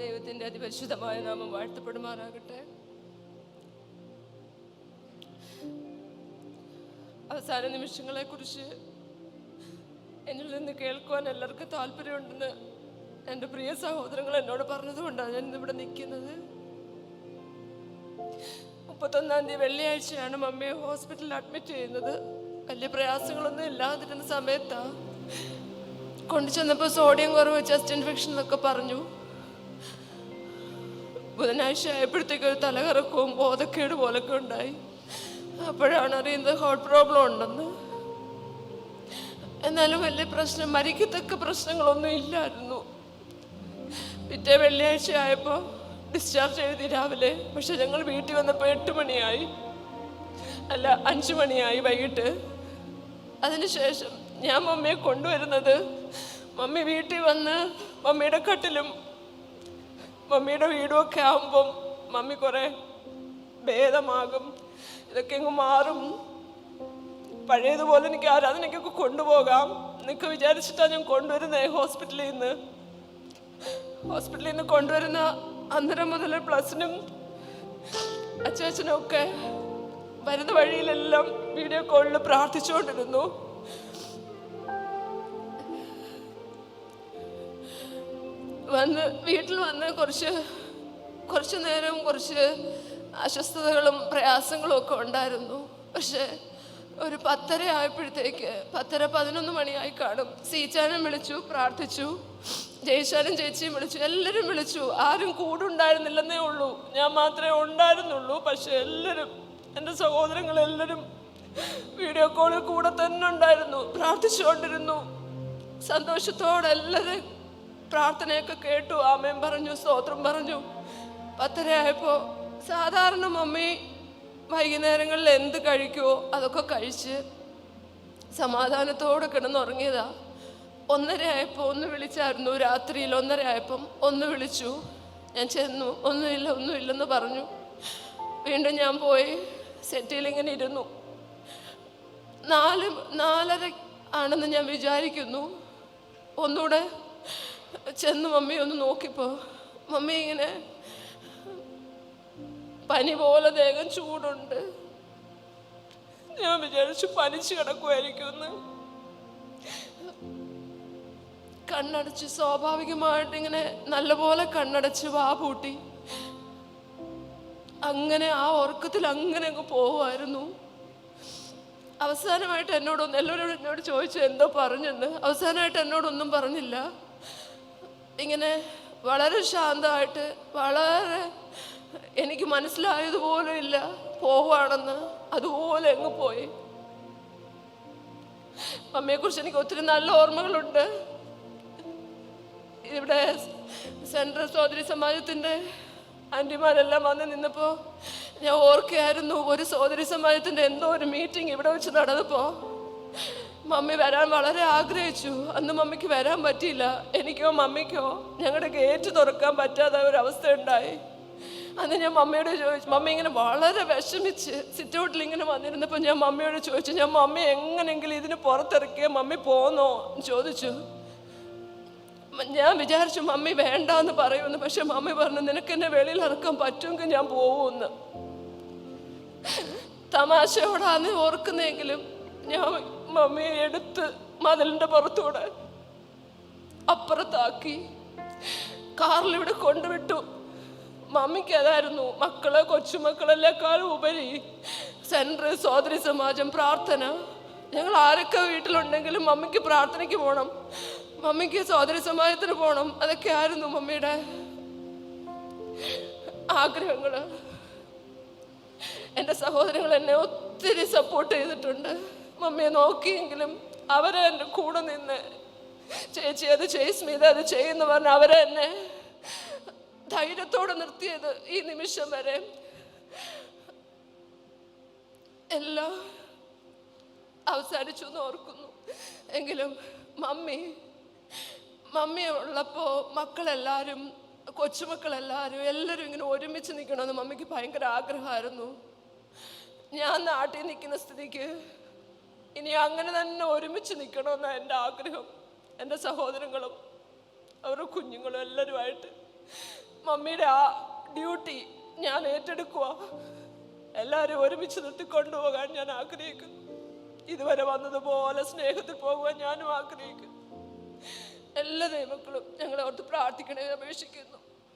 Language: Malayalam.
ദൈവത്തിന്റെ അതിപരിശുദ്ധമായ നാമം വാഴ്ത്തപ്പെടുമാറാകട്ടെ. അവസാന നിമിഷങ്ങളെക്കുറിച്ച് എന്നിൽ നിന്ന് കേൾക്കുവാൻ എല്ലാവർക്കും താല്പര്യമുണ്ടെന്ന് എന്റെ പ്രിയ സഹോദരങ്ങൾ എന്നോട് പറഞ്ഞതുകൊണ്ടാണ് ഞാൻ ഇന്നിവിടെ നിൽക്കുന്നത്. മുപ്പത്തൊന്നാം തീയതി വെള്ളിയാഴ്ചയാണ് മമ്മിയെ ഹോസ്പിറ്റലിൽ അഡ്മിറ്റ് ചെയ്യുന്നത്. വലിയ പ്രയാസങ്ങളൊന്നും ഇല്ലാതിരുന്ന സമയത്താണ് കൊണ്ടു ചെന്നപ്പോൾ സോഡിയം കുറവ് ചെസ്റ്റ് ഇൻഫെക്ഷൻ എന്നൊക്കെ പറഞ്ഞു. ബുധനാഴ്ച ആയപ്പോഴത്തേക്ക് ഒരു തലകറക്കവും ബോധക്കേട് പോലൊക്കെ ഉണ്ടായി. അപ്പോഴാണ് അറിയുന്നത് ഹാർട്ട് പ്രോബ്ലം ഉണ്ടെന്ന്. എന്നാലും വലിയ പ്രശ്നം മരിക്കത്തക്ക പ്രശ്നങ്ങളൊന്നും ഇല്ലായിരുന്നു. പിറ്റേ വെള്ളിയാഴ്ച ആയപ്പോൾ ഡിസ്ചാർജ് എഴുതി രാവിലെ. പക്ഷെ ഞങ്ങൾ വീട്ടിൽ വന്നപ്പോൾ എട്ട് മണിയായി. അല്ല അഞ്ചു മണിയായി വൈകിട്ട്. അതിനുശേഷം ഞാൻ മമ്മിയെ കൊണ്ടുവരുന്നത് മമ്മി വീട്ടിൽ വന്ന് മമ്മിയുടെ കട്ടിലും മമ്മിയുടെ വീടും ഒക്കെ ആകുമ്പം മമ്മി കുറേ ഭേദമാകും. ഇതൊക്കെ അങ്ങ് മാറും. പഴയതുപോലെ എനിക്ക് ആരാധനയ്ക്കൊക്കെ കൊണ്ടുപോകാം എന്നൊക്കെ വിചാരിച്ചിട്ടാണ് ഞാൻ കൊണ്ടുവരുന്നത് ഹോസ്പിറ്റലിൽ നിന്ന്. ഹോസ്പിറ്റലിൽ നിന്ന് കൊണ്ടുവരുന്ന അന്നേരം മുതൽ പ്ലസിനും അച്ചാച്ചനും ഒക്കെ വരുന്ന വഴിയിലെല്ലാം വീഡിയോ കോളിൽ പ്രാർത്ഥിച്ചുകൊണ്ടിരുന്നു. വന്ന് വീട്ടിൽ വന്ന് കുറച്ച് കുറച്ച് നേരം കുറച്ച് അസ്വസ്ഥതകളും പ്രയാസങ്ങളും ഒക്കെ ഉണ്ടായിരുന്നു. പക്ഷേ ഒരു പത്തര ആയപ്പോഴത്തേക്ക് പത്തര പതിനൊന്ന് മണിയായി കാണും. സീച്ചാനും വിളിച്ചു പ്രാർത്ഥിച്ചു. ജയിച്ചാനും ചേച്ചിയും വിളിച്ചു. എല്ലാവരും വിളിച്ചു. ആരും കൂടുണ്ടായിരുന്നില്ലെന്നേ ഉള്ളൂ. ഞാൻ മാത്രമേ ഉണ്ടായിരുന്നുള്ളൂ. പക്ഷെ എല്ലാവരും എന്റെ സഹോദരങ്ങളെല്ലാവരും വീഡിയോ കോളിൽ കൂടെ തന്നെ ഉണ്ടായിരുന്നു. പ്രാർത്ഥിച്ചുകൊണ്ടിരുന്നു. സന്തോഷത്തോടെ എല്ലാവരും പ്രാർത്ഥനയൊക്കെ കേട്ടു. ആമയും പറഞ്ഞു സ്തോത്രം പറഞ്ഞു. പത്തരയായപ്പോൾ സാധാരണ മമ്മി വൈകുന്നേരങ്ങളിൽ എന്ത് കഴിക്കുമോ അതൊക്കെ കഴിച്ച് സമാധാനത്തോടെ കിടന്നുറങ്ങിയതാ. ഒന്നരയായപ്പോൾ ഒന്ന് വിളിച്ചായിരുന്നു രാത്രിയിൽ ഒന്നരയായപ്പം ഒന്ന് വിളിച്ചു. ഞാൻ ചെന്നു ഒന്നുമില്ല ഒന്നുമില്ലെന്ന് പറഞ്ഞു. വീണ്ടും ഞാൻ പോയി സെറ്റിൽ ഇങ്ങനെ ഇരുന്നു. നാല് നാലര ആണെന്ന് ഞാൻ വിചാരിക്കുന്നു. ഒന്നുകൂടെ ചെന്ന് മമ്മി ഒന്ന് നോക്കിപ്പോ. മമ്മി ഇങ്ങനെ പനി പോലെ ദേഹം ചൂടുണ്ട്. ഞാൻ വിചാരിച്ചു പനിച്ചു കിടക്കുമായിരിക്കുമെന്ന് കണ്ണടച്ച് സ്വാഭാവികമായിട്ട് ഇങ്ങനെ നല്ലപോലെ കണ്ണടച്ച് വാ പൂട്ടി. അങ്ങനെ ആ ഉറക്കത്തിൽ അങ്ങനെ അങ്ങ് പോവുമായിരുന്നു. അവസാനമായിട്ട് എന്നോടൊന്ന് എല്ലാവരോടും എന്നോട് ചോദിച്ചു എന്തോ പറഞ്ഞെന്ന്? അവസാനമായിട്ട് എന്നോടൊന്നും പറഞ്ഞില്ല. ഇങ്ങനെ വളരെ ശാന്തമായിട്ട് വളരെ എനിക്ക് മനസ്സിലായതുപോലും ഇല്ല പോവാണെന്ന് അതുപോലെ അങ്ങ് പോയി. അമ്മയെക്കുറിച്ച് എനിക്ക് ഒത്തിരി നല്ല ഓർമ്മകളുണ്ട്. ഇവിടെ സെൻട്രൽ സോദരി സമാജത്തിന്റെ ആന്റിമാരെല്ലാം വന്ന് നിന്നപ്പോൾ ഞാൻ ഓർക്കുകയായിരുന്നു ഒരു സോദരി സമാജത്തിന്റെ എന്തോ ഒരു മീറ്റിംഗ് ഇവിടെ വെച്ച് നടന്നപ്പോൾ. മമ്മി വരാൻ വളരെ ആഗ്രഹിച്ചു. അന്ന് മമ്മിക്ക് വരാൻ പറ്റിയില്ല. എനിക്കോ മമ്മിക്കോ ഞങ്ങളുടെ ഗേറ്റ് തുറക്കാൻ പറ്റാത്ത ഒരവസ്ഥ ഉണ്ടായി അന്ന് ഞാൻ മമ്മിയോട് ചോദിച്ചു മമ്മി ഇങ്ങനെ വളരെ വിഷമിച്ച് സിറ്റൗട്ടിൽ ഇങ്ങനെ വന്നിരുന്നപ്പോൾ ഞാൻ മമ്മിയോട് ചോദിച്ചു ഞാൻ മമ്മി എങ്ങനെയെങ്കിലും ഇതിന് പുറത്തിറക്കിയ മമ്മി പോന്നോ? എന്ന് ചോദിച്ചു. ഞാൻ വിചാരിച്ചു മമ്മി വേണ്ടാന്ന് പറയുമെന്ന്. പക്ഷെ മമ്മി പറഞ്ഞു നിനക്ക് എന്നെ വെളിയിൽ ഇറക്കാൻ പറ്റുമെങ്കിൽ ഞാൻ പോവുമെന്ന് തമാശയോടാന്ന് ഓർക്കുന്നെങ്കിലും ഞാൻ മമ്മിയെ എടുത്ത് മതിലിന്റെ പുറത്തൂടെ അപ്പുറത്താക്കി. കാറിലിവിടെ കൊണ്ടുവിട്ടു. മമ്മിക്ക് അതായിരുന്നു മക്കളെ കൊച്ചുമക്കളെല്ലാക്കാളും ഉപരി. സെൻട്രൽ സോദരി സമാജം പ്രാർത്ഥന. ഞങ്ങൾ ആരൊക്കെ വീട്ടിലുണ്ടെങ്കിലും മമ്മിക്ക് പ്രാർത്ഥനയ്ക്ക് പോകണം മമ്മിക്ക് സോദരി സമാജത്തിന് പോകണം അതൊക്കെ ആയിരുന്നു മമ്മിയുടെ ആഗ്രഹങ്ങൾ എന്റെ സഹോദരങ്ങൾ എന്നെ ഒത്തിരി സപ്പോർട്ട് ചെയ്തിട്ടുണ്ട്. മമ്മിയെ നോക്കിയെങ്കിലും അവരെ എന്റെ കൂടെ നിന്ന് ചേച്ചി അത് ചെയ് സ്മിത അത് ചെയ്യുന്നു പറഞ്ഞ് അവരെ എന്നെ ധൈര്യത്തോടെ നിർത്തിയത് ഈ നിമിഷം വരെ. എല്ലാം അവസാനിച്ചു എന്ന് ഓർക്കുന്നു. എങ്കിലും മമ്മി മമ്മി ഉള്ളപ്പോൾ മക്കളെല്ലാവരും കൊച്ചുമക്കളെല്ലാവരും എല്ലാവരും ഇങ്ങനെ ഒരുമിച്ച് നിൽക്കണമെന്ന് മമ്മിക്ക് ഭയങ്കര ആഗ്രഹമായിരുന്നു. ഞാൻ നാട്ടിൽ നിൽക്കുന്ന സ്ഥിതിക്ക് ഇനി അങ്ങനെ തന്നെ ഒരുമിച്ച് നിൽക്കണമെന്ന എന്റെ ആഗ്രഹം. എന്റെ സഹോദരങ്ങളും അവരുടെ കുഞ്ഞുങ്ങളും എല്ലാവരുമായിട്ട്. മമ്മിയുടെ ആ ഡ്യൂട്ടി ഞാൻ ഏറ്റെടുക്കുക എല്ലാവരും ഒരുമിച്ച് നിർത്തി കൊണ്ടുപോകാൻ ഞാൻ ആഗ്രഹിക്കുന്നു. ഇതുവരെ വന്നതുപോലെ സ്നേഹത്തിൽ പോകുവാൻ ഞാനും ആഗ്രഹിക്കുന്നു. എല്ലാ ദൈവക്കളും ഞങ്ങളെ ഓർത്ത് പ്രാർത്ഥിക്കണേ അപേക്ഷിക്കുന്നു.